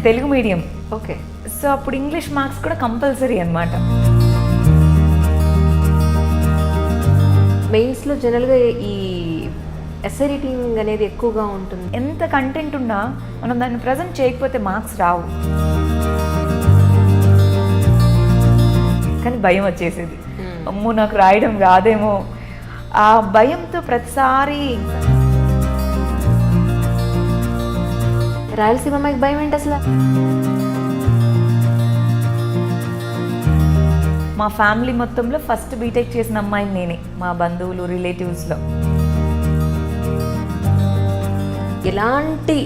నేను Telugu medium. Okay. So అప్పుడు English marks కూడా కంపల్సరీ అనమాట మెయిన్స్లో జనరల్గా ఈ రీడింగ్ అనేది ఎక్కువగా ఉంటుంది. ఎంత కంటెంట్ ఉన్నా మనం దాన్ని ప్రజెంట్ చేయకపోతే మార్క్స్ రావు. కానీ భయం వచ్చేసేది. అమ్మో నాకు రాయడం రాదేమో. ఆ భయంతో ప్రతిసారి రాయలసీమ అమ్మాయికి భయం ఏంటి అసలు? మా ఫ్యామిలీ మొత్తంలో ఫస్ట్ బీటెక్ చేసిన అమ్మాయిని నేనే మా బంధువులు రిలేటివ్స్లో ఎలాంటి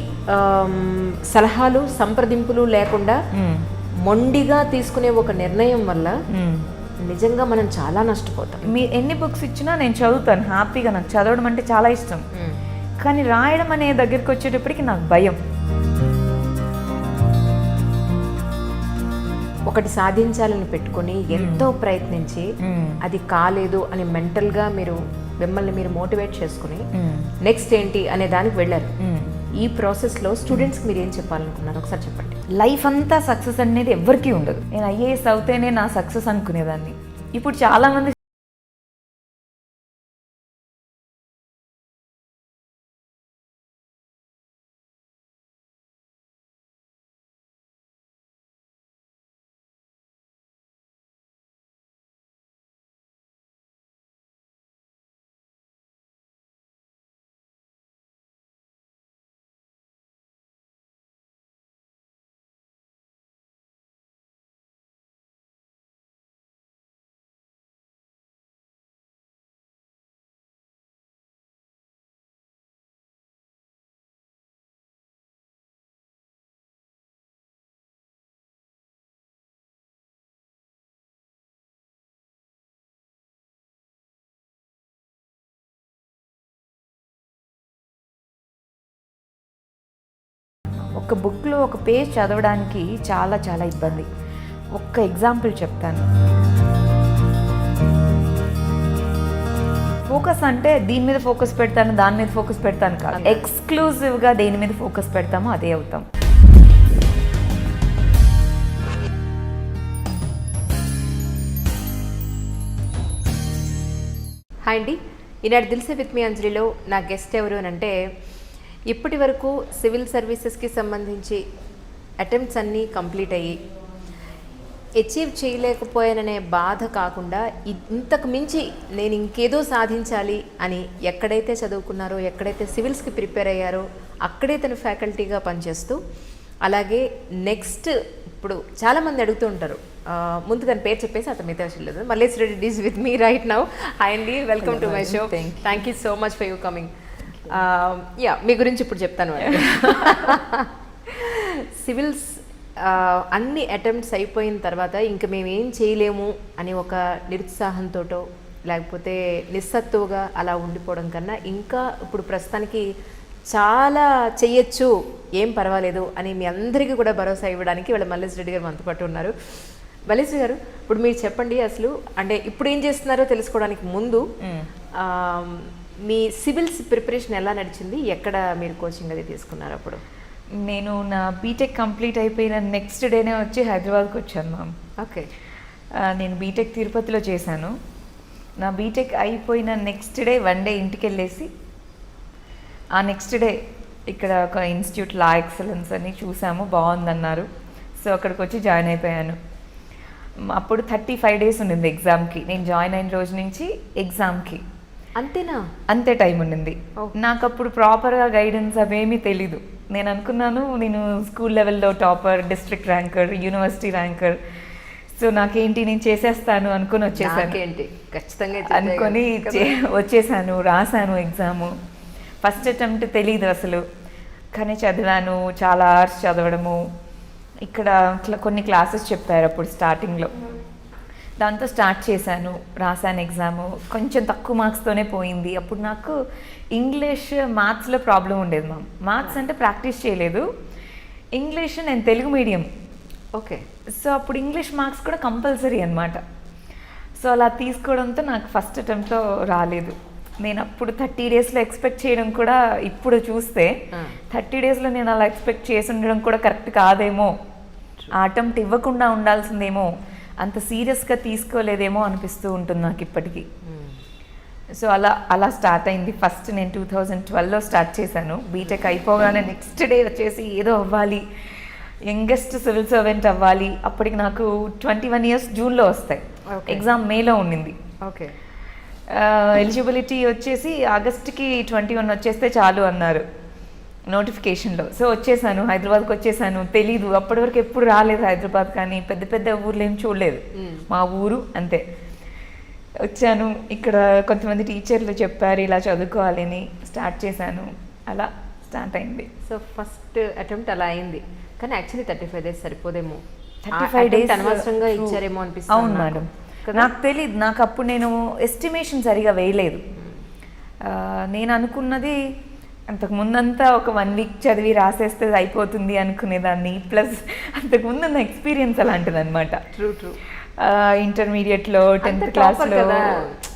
సలహాలు సంప్రదింపులు లేకుండా మొండిగా తీసుకునే ఒక నిర్ణయం వల్ల నిజంగా మనం చాలా నష్టపోతాం. మీ ఎన్ని బుక్స్ ఇచ్చినా నేను చదువుతాను హ్యాపీగా నాకు చదవడం అంటే చాలా ఇష్టం. కానీ రాయడం అనే దగ్గరికి వచ్చేటప్పటికి నాకు భయం. ఒకటి సాధించాలని పెట్టుకొని ఎంతో ప్రయత్నించి అది కాలేదు అని మెంటల్గా మీరు మిమ్మల్ని మీరు మోటివేట్ చేసుకుని నెక్స్ట్ ఏంటి అనే దానికి వెళ్ళారు. ఈ ప్రాసెస్లో స్టూడెంట్స్కి మీరు ఏం చెప్పాలనుకున్నారు? ఒకసారి చెప్పండి. లైఫ్ అంతా సక్సెస్ అనేది ఎవరికీ ఉండదు. నేను ఐఏఎస్ అవుతేనే నా సక్సెస్ అనుకునేదాన్ని. ఇప్పుడు చాలా ఒక బుక్లో ఒక పేజ్ చదవడానికి చాలా చాలా ఇబ్బంది. ఒక్క ఎగ్జాంపుల్ చెప్తాను. ఫోకస్ అంటే దీని మీద ఫోకస్ పెడతాను దాని మీద ఫోకస్ పెడతాను కాదు. ఎక్స్క్లూజివ్గా దేని మీద ఫోకస్ పెడతామో అదే అవుతాం. హాయ్ అండి. ఈనాడు దిల్సే విత్ మీ అంజలిలో నా గెస్ట్ ఎవరు అని అంటే ఇప్పటి వరకు సివిల్ సర్వీసెస్కి సంబంధించి అటెంప్ట్స్ అన్నీ కంప్లీట్ అయ్యి అచీవ్ చేయలేకపోయాననే బాధ కాకుండా ఇంతకు మించి నేను ఇంకేదో సాధించాలి అని ఎక్కడైతే చదువుకున్నారో ఎక్కడైతే సివిల్స్కి ప్రిపేర్ అయ్యారో అక్కడే తను ఫ్యాకల్టీగా పనిచేస్తూ అలాగే నెక్స్ట్ ఇప్పుడు చాలామంది అడుగుతూ ఉంటారు. ముందు తన పేరు చెప్పేసి అతను మిగతా లేదు Mallesh Reddy డీస్ with me right now hi అండి welcome to my show thank you so much for you coming yeah మీ గురించి ఇప్పుడు చెప్తాను సివిల్స్ అన్ని అటెంప్ట్స్ అయిపోయిన తర్వాత ఇంక మేము ఏం చేయలేము అని ఒక నిరుత్సాహంతోటో లేకపోతే నిస్సత్తువుగా అలా ఉండిపోవడం కన్నా ఇంకా ఇప్పుడు ప్రస్తుతానికి చాలా చెయ్యొచ్చు ఏం పర్వాలేదు అని మీ అందరికీ కూడా భరోసా ఇవ్వడానికి వీళ్ళ మల్లేష్ రెడ్డి గారు మనతో పాటు ఉన్నారు. మల్లేష్ గారు ఇప్పుడు మీరు చెప్పండి అసలు అంటే ఇప్పుడు ఏం చేస్తున్నారో తెలుసుకోవడానికి ముందు మీ సివిల్స్ ప్రిపరేషన్ ఎలా నడిచింది? ఎక్కడ మీరు కోచింగ్ అది తీసుకున్నారు అప్పుడు? నేను నా బీటెక్ కంప్లీట్ అయిపోయిన నెక్స్ట్ డేనే వచ్చి హైదరాబాద్కి వచ్చాను మ్యామ్ ఓకే. నేను బీటెక్ తిరుపతిలో చేశాను. నా బీటెక్ అయిపోయిన నెక్స్ట్ డే వన్ డే ఇంటికి వెళ్ళేసి ఆ నెక్స్ట్ డే ఇక్కడ ఒక ఇన్స్టిట్యూట్ లా ఎక్సలెన్స్ అని చూసాము బాగుందన్నారు. సో అక్కడికి వచ్చి జాయిన్ అయిపోయాను. అప్పుడు థర్టీ ఫైవ్ డేస్ ఉండింది ఎగ్జామ్కి నేను జాయిన్ అయిన రోజు నుంచి ఎగ్జామ్కి అంతేనా? అంతే టైం ఉండింది. నాకు అప్పుడు ప్రాపర్గా గైడెన్స్ అవేమీ తెలీదు. నేను అనుకున్నాను నేను స్కూల్ లెవెల్లో topper district ranker university ranker. So నాకేంటి నేను చేసేస్తాను అనుకుని వచ్చేసాను. నాకేంటి? ఖచ్చితంగా అనుకొని వచ్చేసాను రాశాను ఎగ్జాము. ఫస్ట్ అటెంప్ట్ తెలియదు అసలు. కానీ చదివాను చాలా అవర్స్ చదవడము. ఇక్కడ కొన్ని క్లాసెస్ చెప్పారు అప్పుడు స్టార్టింగ్లో. దాంతో స్టార్ట్ చేశాను రాశాను ఎగ్జాము కొంచెం తక్కువ మార్క్స్తోనే పోయింది. అప్పుడు నాకు ఇంగ్లీష్ మ్యాథ్స్లో ప్రాబ్లం ఉండేది మ్యామ్ మ్యాథ్స్ అంటే ప్రాక్టీస్ చేయలేదు. ఇంగ్లీష్ నేను తెలుగు మీడియం ఓకే సో అప్పుడు ఇంగ్లీష్ మార్క్స్ కూడా కంపల్సరీ అనమాట సో అలా తీసుకోవడంతో నాకు ఫస్ట్ అటెంప్ట్లో రాలేదు. నేను అప్పుడు థర్టీ డేస్లో ఎక్స్పెక్ట్ చేయడం కూడా ఇప్పుడు చూస్తే. థర్టీ డేస్లో నేను అలా ఎక్స్పెక్ట్ చేసి ఉండడం కూడా కరెక్ట్ కాదేమో. ఆ అటెంప్ట్ ఇవ్వకుండా ఉండాల్సిందేమో. అంత సీరియస్గా తీసుకోలేదేమో అనిపిస్తూ ఉంటుంది నాకు ఇప్పటికీ. మ్మ్. సో అలా అలా స్టార్ట్ అయింది. ఫస్ట్ నేను టూ థౌజండ్ ట్వెల్వ్లో స్టార్ట్ చేశాను. బీటెక్ అయిపోగానే నెక్స్ట్ డే వచ్చేసి ఏదో అవ్వాలి. యంగెస్ట్ సివిల్ సర్వెంట్ అవ్వాలి. అప్పటికి నాకు ట్వంటీ వన్ ఇయర్స్ జూన్లో వస్తాయి. ఎగ్జామ్ మేలో ఉండింది. ఓకే. ఎలిజిబిలిటీ వచ్చేసి ఆగస్ట్కి ట్వంటీ వన్ వచ్చేస్తే చాలు అన్నారు. నోటిఫికేషన్లో సో వచ్చేసాను హైదరాబాద్కి వచ్చేసాను. తెలీదు. అప్పటి వరకు ఎప్పుడు రాలేదు హైదరాబాద్ కానీ పెద్ద పెద్ద ఊర్లు ఏం చూడలేదు. మా ఊరు అంతే. వచ్చాను. ఇక్కడ కొంతమంది టీచర్లు చెప్పారు ఇలా చదువుకోవాలని స్టార్ట్ చేశాను. అలా స్టార్ట్ అయింది. సో ఫస్ట్ అటెంప్ట్ అలా అయింది. కానీ యాక్చువల్లీ థర్టీ ఫైవ్ డేస్ సరిపోదేమో. థర్టీ ఫైవ్ డేస్ అనవసరంగా ఇచ్చారేమో అనిపిస్తుంది అవును. మేడం? నాకు తెలియదు నాకు అప్పుడు నేను ఎస్టిమేషన్ సరిగా వేయలేదు. నేను అనుకున్నది అంతకు ముందంతా ఒక వన్ వీక్ చదివి రాసేస్తే అయిపోతుంది అనుకునేదాన్ని. ప్లస్ అంతకు ముందు నా ఎక్స్పీరియన్స్ అలాంటిది అనమాట ట్రూ ట్రూ ఇంటర్మీడియట్లో టెన్త్ క్లాస్లో కదా.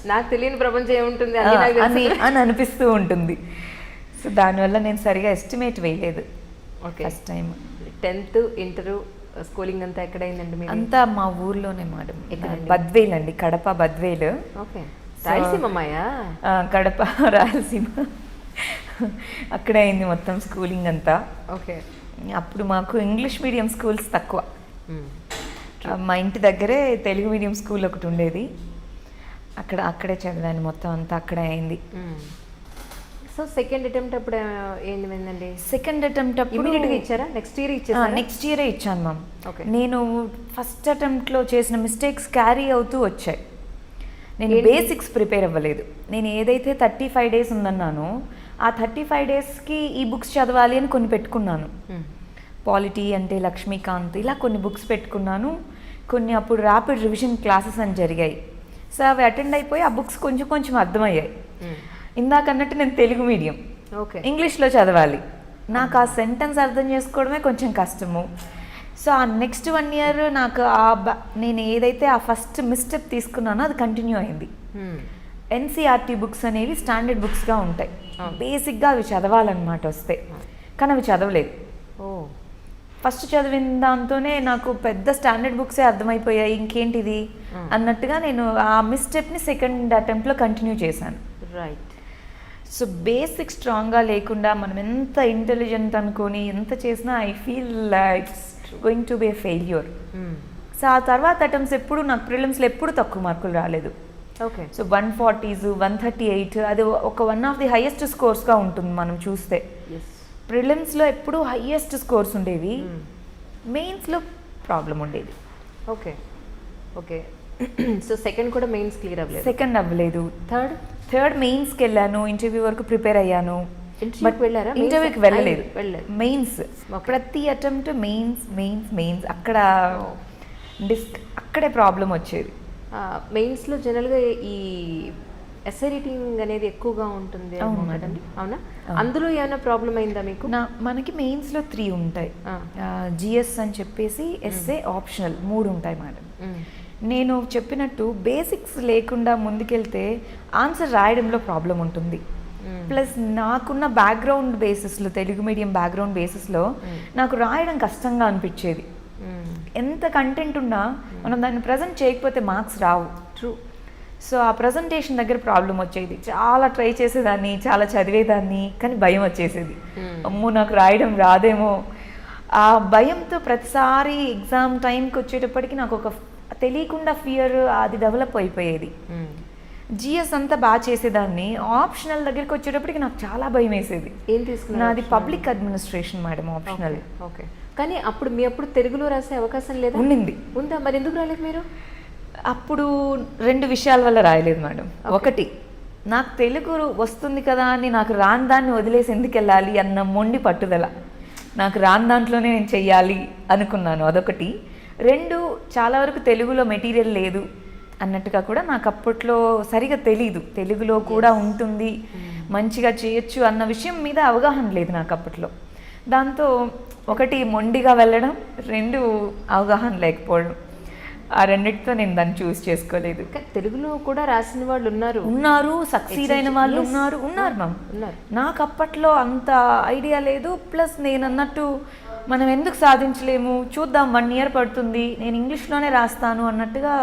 నాకు తెలియని ప్రపంచం ఏముంటుంది? అని. అని అనిపిస్తూ ఉంటుంది. సో దానివల్ల నేను సరిగా ఎస్టిమేట్ వేయలేదు. Okay first time tenth inter schooling అంతా ఎక్కడైందండి అంతా మా ఊర్లోనే మేడం? బద్వేల్ అండి కడప బద్వేలు. ఓకే రాయలసీమ కడప రాయలసీమ. అక్కడే అయింది మొత్తం స్కూలింగ్ అంతా. ఓకే. అప్పుడు మాకు ఇంగ్లీష్ మీడియం స్కూల్స్ తక్కువ. ఆ, మా ఇంటి దగ్గరే తెలుగు మీడియం స్కూల్ ఒకటి ఉండేది. అక్కడ అక్కడే చదివాను మొత్తం అంతా అక్కడే అయింది. సో సెకండ్ అటెంప్ట్ అప్పుడు ఏంటండి సెకండ్ అటెంప్ట్ అప్పుడు ఇచ్చారా? నెక్స్ట్ ఇయర్ ఇచ్చారా నెక్స్ట్ ఇయరే ఇచ్చాను మ్యామ్. నేను ఫస్ట్ అటెంప్ట్లో చేసిన మిస్టేక్స్ క్యారీ అవుతూ వచ్చాయి. నేను? బేసిక్స్ ప్రిపేర్ అవ్వలేదు. నేను ఏదైతే థర్టీ ఫైవ్ డేస్ ఉందన్నానో ఆ థర్టీ ఫైవ్ డేస్కి ఈ బుక్స్ చదవాలి అని కొన్ని పెట్టుకున్నాను. పాలిటీ అంటే లక్ష్మీకాంత్ ఇలా కొన్ని బుక్స్ పెట్టుకున్నాను. కొన్ని అప్పుడు ర్యాపిడ్ రివిజన్ క్లాసెస్ అని జరిగాయి. సో అవి అటెండ్ అయిపోయి ఆ బుక్స్ కొంచెం కొంచెం అర్థమయ్యాయి. ఇందాక అన్నట్టు నేను తెలుగు మీడియం. ఓకే. ఇంగ్లీష్లో చదవాలి. నాకు ఆ సెంటెన్స్ అర్థం చేసుకోవడమే కొంచెం కష్టము. సో ఆ నెక్స్ట్ వన్ ఇయర్ నాకు ఆ బ- నేను ఏదైతే ఆ ఫస్ట్ మిస్టెప్ తీసుకున్నానో అది కంటిన్యూ అయింది. ఎన్సీఆర్టీ బుక్స్ అనేవి స్టాండర్డ్ బుక్స్గా ఉంటాయి. బేసిక్గా అవి చదవాలన్నమాట వస్తే. కానీ అవి చదవలేదు. ఓ. ఫస్ట్ చదివిన దాంతోనే నాకు పెద్ద స్టాండర్డ్ బుక్సే అర్థమైపోయాయి. ఇంకేంటిది? Hmm. అన్నట్టుగా నేను ఆ మిస్టెప్ని సెకండ్ అటెంప్ట్లో కంటిన్యూ చేశాను. రైట్ సో బేసిక్ స్ట్రాంగ్గా లేకుండా మనం ఎంత ఇంటెలిజెంట్ అనుకొని ఎంత చేసినా I feel it's going to be a failure. So ఆ తర్వాత అటెంప్ట్స్ ఎప్పుడు నాకు ప్రిలిమ్స్లో ఎప్పుడు తక్కువ మార్కులు రాలేదు. So one forties one thirty eight అది ఒక వన్ ఆఫ్ ది హైయెస్ట్ స్కోర్స్గా ఉంటుంది మనం చూస్తే. ప్రిలిమ్స్లో ఎప్పుడు హైయెస్ట్ స్కోర్స్ ఉండేవి. మెయిన్స్లో ప్రాబ్లం ఉండేది. ఓకే ఓకే సో సెకండ్ కూడా మెయిన్స్ క్లియర్ అవ్వలేదు. సెకండ్ అవ్వలేదు. థర్డ్ థర్డ్ మెయిన్స్కి వెళ్ళాను ఇంటర్వ్యూ వరకు ప్రిపేర్ అయ్యాను. కి వెళ్ళారా? ఇంటర్వ్యూకి వెళ్ళలేదు. మెయిన్స్. ప్రతి అటెంప్ట్ మెయిన్స్ మెయిన్స్ మెయిన్స్ అక్కడ డిస్క్ అక్కడే ప్రాబ్లం వచ్చేది. మెయిన్స్లో జనరల్గా ఈ ఎస్ఐ రీటింగ్ అనేది ఎక్కువగా ఉంటుంది అవును. అందులో ఏమైనా ప్రాబ్లం అయిందా మీకు నా మనకి మెయిన్స్లో త్రీ ఉంటాయి. జిఎస్ అని చెప్పేసి ఎస్ఏ ఆప్షనల్ మూడు ఉంటాయి మేడం. నేను చెప్పినట్టు బేసిక్స్ లేకుండా ముందుకెళ్తే ఆన్సర్ రాయడంలో ప్రాబ్లం ఉంటుంది. ప్లస్ నాకున్న బ్యాక్గ్రౌండ్ బేసిస్లో తెలుగు మీడియం బ్యాక్గ్రౌండ్ బేసిస్లో. నాకు రాయడం కష్టంగా అనిపించేది. ఎంత కంటెంట్ ఉన్నా మనం దాన్ని ప్రజెంట్ చేయకపోతే మార్క్స్ రావు. ట్రూ సో ఆ ప్రజెంటేషన్ దగ్గర ప్రాబ్లం వచ్చేది. చాలా ట్రై చేసేదాన్ని చాలా చదివేదాన్ని కానీ భయం వచ్చేసేది. Hmm. అమ్మో నాకు రాయడం రాదేమో. ఆ భయంతో ప్రతిసారి ఎగ్జామ్ టైంకి వచ్చేటప్పటికి నాకు ఒక తెలియకుండా ఫియర్ అది డెవలప్ అయిపోయేది. జిఎస్ అంతా బాగా చేసేదాన్ని. ఆప్షనల్ దగ్గరికి వచ్చేటప్పటికి నాకు చాలా భయం వేసేది. ఏం తీసుకున్నారు నాది? Public administration madam optional okay కానీ అప్పుడు మీ అప్పుడు తెలుగులో రాసే అవకాశం లేదా? ఉండింది. ఉందా? మరి ఎందుకు రాలేదు మీరు? అప్పుడు రెండు విషయాల వల్ల రాయలేదు మేడం. ఒకటి నాకు తెలుగు వస్తుంది కదా అని నాకు రాని దాన్ని వదిలేసి ఎందుకు వెళ్ళాలి అన్న మొండి పట్టుదల. నాకు రాని దాంట్లోనే నేను చెయ్యాలి అనుకున్నాను అదొకటి. రెండు చాలా వరకు తెలుగులో మెటీరియల్ లేదు అన్నట్టుగా కూడా నాకు అప్పట్లో సరిగా తెలీదు. తెలుగులో కూడా ఉంటుంది. మంచిగా చేయొచ్చు అన్న విషయం మీద అవగాహన లేదు నాకు అప్పట్లో. దాంతో ఒకటి మొండిగా వెళ్ళడం రెండు అవగాహన లేకపోవడం. ఆ రెండిటితో నేను దాన్ని చూస్ చేసుకోలేదు. కానీ తెలుగులో కూడా రాసిన వాళ్ళు ఉన్నారు. ఉన్నారు సక్సీడ్ అయిన వాళ్ళు. ఉన్నారు ఉన్నారు మ్యామ్ ఉన్నారు నాకు అప్పట్లో అంత ఐడియా లేదు. ప్లస్ నేను అన్నట్టు మనం ఎందుకు సాధించలేము? చూద్దాం వన్ ఇయర్ పడుతుంది. నేను ఇంగ్లీష్లోనే రాస్తాను అన్నట్టుగా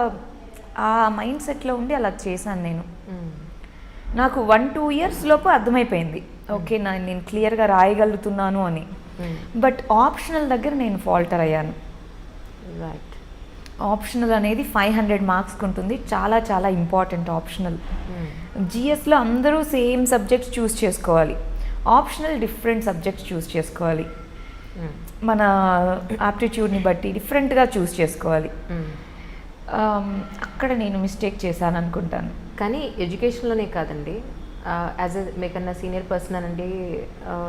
ఆ మైండ్ సెట్లో ఉండి అలా చేశాను నేను. మ్మ్. నాకు వన్ టూ ఇయర్స్ లోపు అర్థమైపోయింది. ఓకే నా నేను క్లియర్గా రాయగలుగుతున్నాను అని. బట్ ఆప్షనల్ దగ్గర నేను ఫాల్టర్ అయ్యాను. రైట్ ఆప్షనల్ అనేది ఫైవ్ హండ్రెడ్ మార్క్స్కి ఉంటుంది చాలా చాలా ఇంపార్టెంట్ ఆప్షనల్. జిఎస్లో అందరూ సేమ్ సబ్జెక్ట్స్ చూస్ చేసుకోవాలి. ఆప్షనల్ డిఫరెంట్ సబ్జెక్ట్స్ చూస్ చేసుకోవాలి. మ్మ్. మన ఆప్టిట్యూడ్ని బట్టి డిఫరెంట్గా చూస్ చేసుకోవాలి. మ్మ్. Um, అక్కడ నేను మిస్టేక్ చేశాను అనుకుంటాను. కానీ ఎడ్యుకేషన్లోనే కాదండి. యాజ్ ఎ మీకన్నా సీనియర్ పర్సన్ అనండి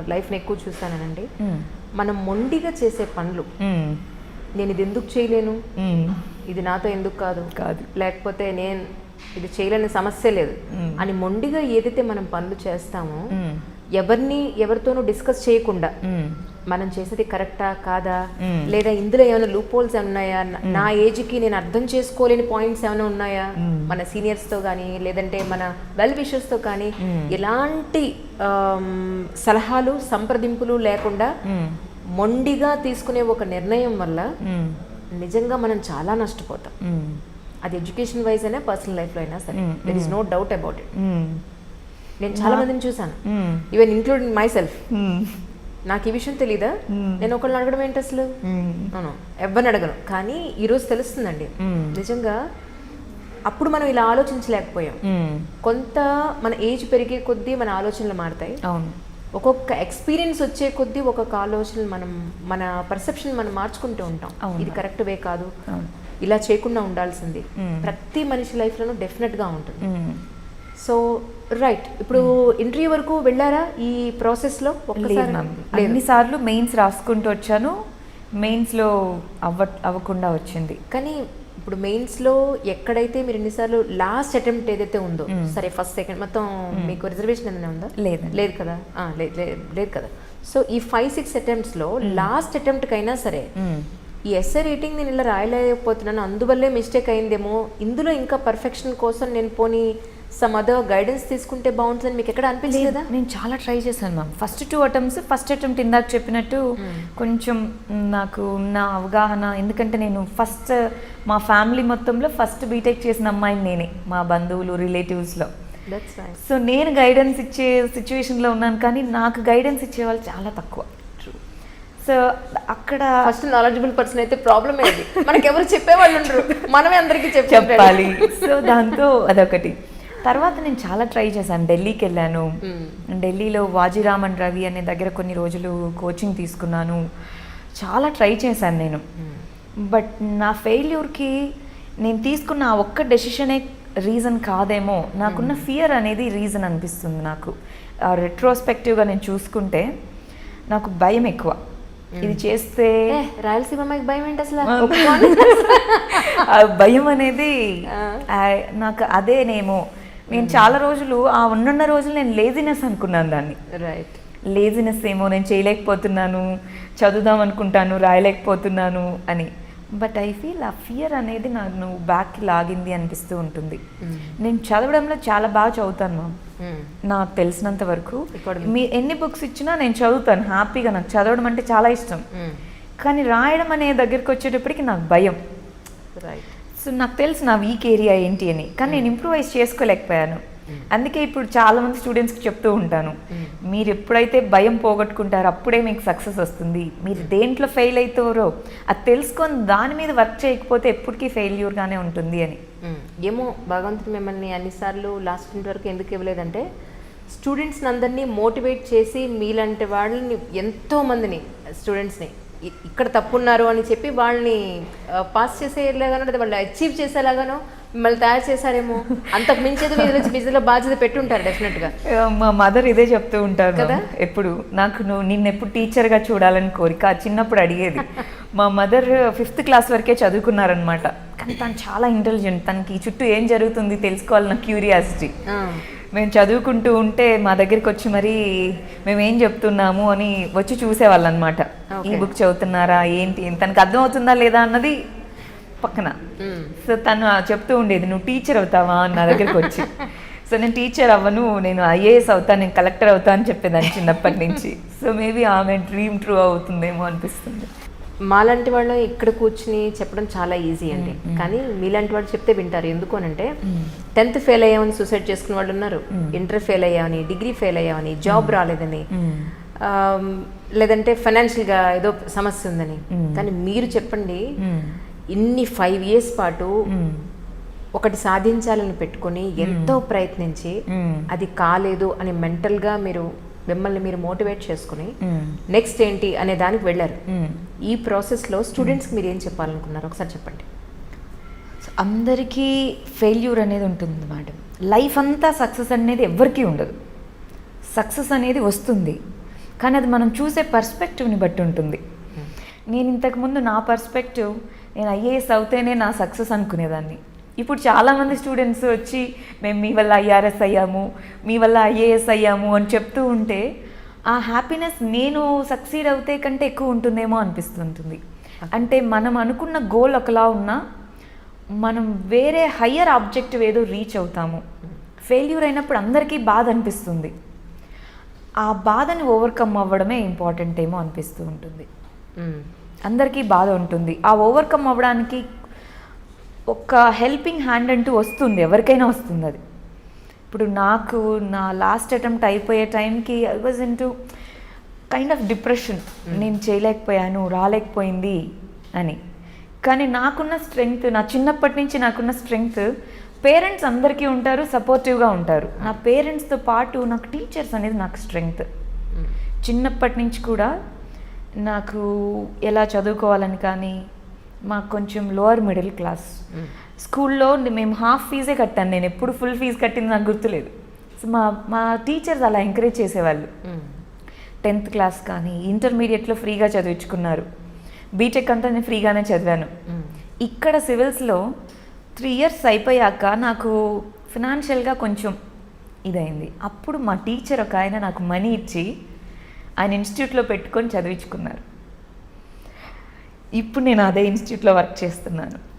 లైఫ్ని ఎక్కువ చూస్తానండి. మనం మొండిగా చేసే పనులు. నేను ఇది ఎందుకు చేయలేను. ఇది నాతో ఎందుకు కాదు కాదు లేకపోతే నేను ఇది చేయలేని సమస్య లేదు. అని మొండిగా ఏదైతే మనం పనులు చేస్తామో. ఎవరిని ఎవరితోనూ డిస్కస్ చేయకుండా. మనం చేసేది కరెక్టా కాదా. లేదా ఇందులో ఏమైనా లూప్ హోల్స్ ఉన్నాయా నా- ఏజ్కి నేను అర్థం చేసుకోలేని పాయింట్స్ ఏమైనా ఉన్నాయా. మన సీనియర్స్తో కానీ లేదంటే మన వెల్ విషర్స్తో కానీ. ఎలాంటి సలహాలు సంప్రదింపులు లేకుండా. మొండిగా తీసుకునే ఒక నిర్ణయం వల్ల. నిజంగా మనం చాలా నష్టపోతాం. అది ఎడ్యుకేషన్ వైజ్ అయినా పర్సనల్ లైఫ్లో అయినా సరే there is no doubt about it. నేను చాలా మందిని చూసాను. Even including myself. నాకు ఈ విషయం తెలీదా. నేను ఒకళ్ళని అడగడం ఏంటి అసలు. అవును ఎవరిని అడగను కానీ ఈరోజు తెలుస్తుందండి. నిజంగా అప్పుడు మనం ఇలా ఆలోచించలేకపోయాం. కొంత మన ఏజ్ పెరిగే కొద్దీ మన ఆలోచనలు మారుతాయి అవును ఒక్కొక్క ఎక్స్పీరియన్స్ వచ్చే కొద్దీ ఒక్కొక్క ఆలోచనలు మనం మన పర్సెప్షన్ మనం మార్చుకుంటూ ఉంటాం. ఇది కరెక్ట్ వే కాదు ఇలా చేయకుండా ఉండాల్సింది. ప్రతి మనిషి లైఫ్లోనూ డెఫినెట్గా ఉంటుంది. సో రైట్ ఇప్పుడు ఇంటర్వ్యూ వరకు వెళ్ళారా ఈ ప్రాసెస్లో లేదు లేదు. అన్నిసార్లు మెయిన్స్ రాసుకుంటూ వచ్చాను. మెయిన్స్లో అవ్వ అవ్వకుండా వచ్చింది. కానీ ఇప్పుడు మెయిన్స్లో ఎక్కడైతే మీరు ఎన్నిసార్లు లాస్ట్ అటెంప్ట్ ఏదైతే ఉందో Mm. సరే ఫస్ట్ సెకండ్ మొత్తం మీకు రిజర్వేషన్ ఏదైనా ఉందా? లేదండి. లేదు కదా? లేదు లేదు- లేదు కదా. సో ఈ ఫైవ్ సిక్స్ అటెంప్ట్స్లో లాస్ట్ అటెంప్ట్కైనా సరే. ఈ ఎస్ఏ రేటింగ్ నేను ఇలా రాయలేకపోతున్నాను. అందువల్లే మిస్టేక్ అయిందేమో. ఇందులో ఇంకా పర్ఫెక్షన్ కోసం నేను పోనీ సమ్ అదర్ గైడెన్స్ తీసుకుంటే బాగుంటుందని మీకు ఎక్కడ అనిపించలేదా నేను చాలా ట్రై చేశాను ma'am first two attempts first attempt ఇందాక చెప్పినట్టు కొంచెం నాకు ఉన్న అవగాహన ఎందుకంటే నేను ఫస్ట్ మా ఫ్యామిలీ మొత్తంలో ఫస్ట్ బీటెక్ చేసిన అమ్మాయిని నేనే మా బంధువులు రిలేటివ్స్లో సో నేను గైడెన్స్ ఇచ్చే సిచ్యువేషన్లో ఉన్నాను కానీ నాకు గైడెన్స్ ఇచ్చేవాళ్ళు చాలా తక్కువ. సో అక్కడ ఫస్ట్ నాలెడ్జబుల్ పర్సన్ అయితే ప్రాబ్లమ్ ఏది? మనకి ఎవరు చెప్పేవాళ్ళు ఉండరు. మనమే అందరికీ చెప్పాలి చెప్పాలి. సో దాంతో అదొకటి. తర్వాత నేను చాలా ట్రై చేశాను. ఢిల్లీకి వెళ్ళాను. ఢిల్లీలో వాజిరామన్ రవి అనే దగ్గర కొన్ని రోజులు కోచింగ్ తీసుకున్నాను. చాలా ట్రై చేశాను నేను. బట్ నా ఫెయిల్యూర్కి నేను తీసుకున్న ఆ ఒక్క డెసిషనే రీజన్ కాదేమో. నాకున్న ఫియర్ అనేది రీజన్ అనిపిస్తుంది నాకు. రెట్రోస్పెక్టివ్గా నేను చూసుకుంటే నాకు భయం ఎక్కువ. ఇది చేస్తే రాయలసీమ భయం ఏంటి అసలు? భయం అనేది నాకు అదేనేమో. నేను చాలా రోజులు ఆ ఉన్నన్న రోజులు నేను లేజినెస్ అనుకున్నాను దాన్ని. రైట్ లేజినెస్ ఏమో నేను చేయలేకపోతున్నాను చదువుదాం అనుకుంటాను రాయలేకపోతున్నాను అని. బట్ ఐ ఫీల్ ఆ ఫియర్ అనేది నన్ను బ్యాక్కి లాగింది అనిపిస్తూ ఉంటుంది. నేను చదవడంలో చాలా బాగా చదువుతాను మ్యామ్ నాకు తెలిసినంత వరకు మీ ఎన్ని బుక్స్ ఇచ్చినా నేను చదువుతాను హ్యాపీగా నాకు చదవడం అంటే చాలా ఇష్టం. కానీ రాయడం అనే దగ్గరికి వచ్చేటప్పటికి నాకు భయం. రైట్ సో నాకు తెలుసు నా వీక్ ఏరియా ఏంటి అని. కానీ నేను ఇంప్రూవైజ్ చేసుకోలేకపోయాను. అందుకే ఇప్పుడు చాలా మంది స్టూడెంట్స్కి చెప్తూ ఉంటాను. మీరు ఎప్పుడైతే భయం పోగొట్టుకుంటారో అప్పుడే మీకు సక్సెస్ వస్తుంది. మీరు దేంట్లో ఫెయిల్ అవుతారో అది తెలుసుకొని దాని మీద వర్క్ చేయకపోతే ఎప్పటికీ ఫెయిల్యూర్గానే ఉంటుంది అని. ఏమో భగవంతుడు మిమ్మల్ని అన్నిసార్లు లాస్ట్ వరకు ఎందుకు ఇవ్వలేదంటే స్టూడెంట్స్ని అందరినీ మోటివేట్ చేసి మీలాంటి వాళ్ళని ఎంతో మందిని స్టూడెంట్స్ని ఇక్కడ తప్పున్నారు అని చెప్పి వాళ్ళని పాస్ చేసేలాగానో లేదా వాళ్ళు అచీవ్ చేసేలాగానో మిమ్మల్ని తయారు చేశారేమో. అంతకు మించేది మీద బిజీలో బాధ్యత పెట్టుంటారు డెఫినెట్గా మా మదర్ ఇదే చెప్తూ ఉంటారు కదా? ఎప్పుడు నాకు నువ్వు నిన్ను ఎప్పుడు టీచర్గా చూడాలని కోరిక చిన్నప్పుడు అడిగేది. మా మదర్ ఫిఫ్త్ క్లాస్ వరకే చదువుకున్నారనమాట కానీ తను చాలా ఇంటెలిజెంట్ తనకి ఈ చుట్టూ ఏం జరుగుతుంది తెలుసుకోవాలన్న క్యూరియాసిటీ మేము చదువుకుంటూ ఉంటే మా దగ్గరికి వచ్చి మరి మేము ఏం చెప్తున్నాము అని వచ్చి చూసేవాళ్ళు అనమాట ఈ. బుక్ చదువుతున్నారా ఏంటి తనకు అర్థమవుతుందా లేదా అన్నది పక్కన. సో తను చెప్తూ ఉండేది నువ్వు టీచర్ అవుతావా? అని నా దగ్గరికి వచ్చి. సో నేను టీచర్ అవ్వను నేను ఐఏఎస్ అవుతాను నేను కలెక్టర్ అవుతా అని చెప్పేదాన్ని చిన్నప్పటి నుంచి. సో మేబీ ఆమె డ్రీమ్ ట్రూ అవుతుందేమో అనిపిస్తుంది. మాలాంటి వాళ్ళు ఇక్కడ కూర్చుని చెప్పడం చాలా ఈజీ అండి. కానీ మీలాంటి వాళ్ళు చెప్తే వింటారు. ఎందుకు అంటే టెన్త్ ఫెయిల్ అయ్యామని సూసైడ్ చేసుకున్న వాళ్ళు ఉన్నారు. ఇంటర్ ఫెయిల్ అయ్యామని డిగ్రీ ఫెయిల్ అయ్యామని జాబ్ రాలేదని. లేదంటే ఫైనాన్షియల్గా ఏదో సమస్య ఉందని. కానీ మీరు చెప్పండి ఇన్ని ఫైవ్ ఇయర్స్ పాటు ఒకటి సాధించాలని పెట్టుకొని ఎంతో ప్రయత్నించి అది కాలేదు అని మెంటల్గా మీరు మిమ్మల్ని మీరు మోటివేట్ చేసుకుని నెక్స్ట్ ఏంటి అనే దానికి వెళ్ళారు. ఈ ప్రాసెస్లో స్టూడెంట్స్కి మీరు ఏం చెప్పాలనుకున్నారు ఒకసారి చెప్పండి. సో అందరికీ ఫెయిల్యూర్ అనేది ఉంటుంది మేడం. లైఫ్ అంతా సక్సెస్ అనేది ఎవ్వరికీ ఉండదు. సక్సెస్ అనేది వస్తుంది. కానీ అది మనం చూసే పర్స్పెక్టివ్ని బట్టి ఉంటుంది. నేను ఇంతకుముందు నా పర్స్పెక్టివ్ నేను ఐఏఎస్ అవుతేనే నా సక్సెస్ అనుకునేదాన్ని. ఇప్పుడు చాలామంది స్టూడెంట్స్ వచ్చి మేము మీ వల్ల ఐఆర్ఎస్ అయ్యాము మీ వల్ల ఐఏఎస్ అయ్యాము అని చెప్తూ ఉంటే ఆ హ్యాపీనెస్ నేను సక్సీడ్ అవుతే కంటే ఎక్కువ ఉంటుందేమో అనిపిస్తుంటుంది. అంటే మనం అనుకున్న గోల్ ఒకలా ఉన్నా మనం వేరే హయ్యర్ ఆబ్జెక్టివ్ ఏదో రీచ్ అవుతాము. ఫెయిల్యూర్ అయినప్పుడు అందరికీ బాధ అనిపిస్తుంది. ఆ బాధని ఓవర్కమ్ అవ్వడమే ఇంపార్టెంట్ ఏమో అనిపిస్తూ ఉంటుంది. అందరికీ బాధ ఉంటుంది. ఆ ఓవర్కమ్ అవ్వడానికి ఒక హెల్పింగ్ హ్యాండ్ అంటూ వస్తుంది. ఎవరికైనా వస్తుంది అది. ఇప్పుడు నాకు నా లాస్ట్ అటెంప్ట్ అయిపోయే టైంకి I was in to kind of depression నేను చేయలేకపోయాను రాలేకపోయింది అని. కానీ నాకున్న స్ట్రెంగ్త్ నా చిన్నప్పటి నుంచి నాకున్న స్ట్రెంగ్త్ పేరెంట్స్ అందరికీ ఉంటారు సపోర్టివ్గా ఉంటారు. నా పేరెంట్స్తో పాటు నాకు టీచర్స్ అనేది నాకు స్ట్రెంగ్త్ చిన్నప్పటి నుంచి కూడా నాకు ఎలా చదువుకోవాలని కానీ మాకు కొంచెం లోవర్ మిడిల్ క్లాస్ స్కూల్లో మేము హాఫ్ ఫీజే కట్టాను నేను ఎప్పుడు ఫుల్ ఫీజు కట్టింది నాకు గుర్తులేదు. సో మా మా టీచర్స్ అలా ఎంకరేజ్ చేసేవాళ్ళు. టెన్త్ క్లాస్ కానీ ఇంటర్మీడియట్లో ఫ్రీగా చదివించుకున్నారు. బీటెక్ అంతా నేను ఫ్రీగానే చదివాను. మ్మ్. ఇక్కడ సివిల్స్లో త్రీ ఇయర్స్ అయిపోయాక నాకు ఫినాన్షియల్గా కొంచెం ఇదైంది. అప్పుడు మా టీచర్ ఒక ఆయన నాకు మనీ ఇచ్చి ఆయన ఇన్స్టిట్యూట్లో పెట్టుకొని చదివించుకున్నారు. ఇప్పుడు నేను అదే ఇన్స్టిట్యూట్లో వర్క్ చేస్తున్నాను.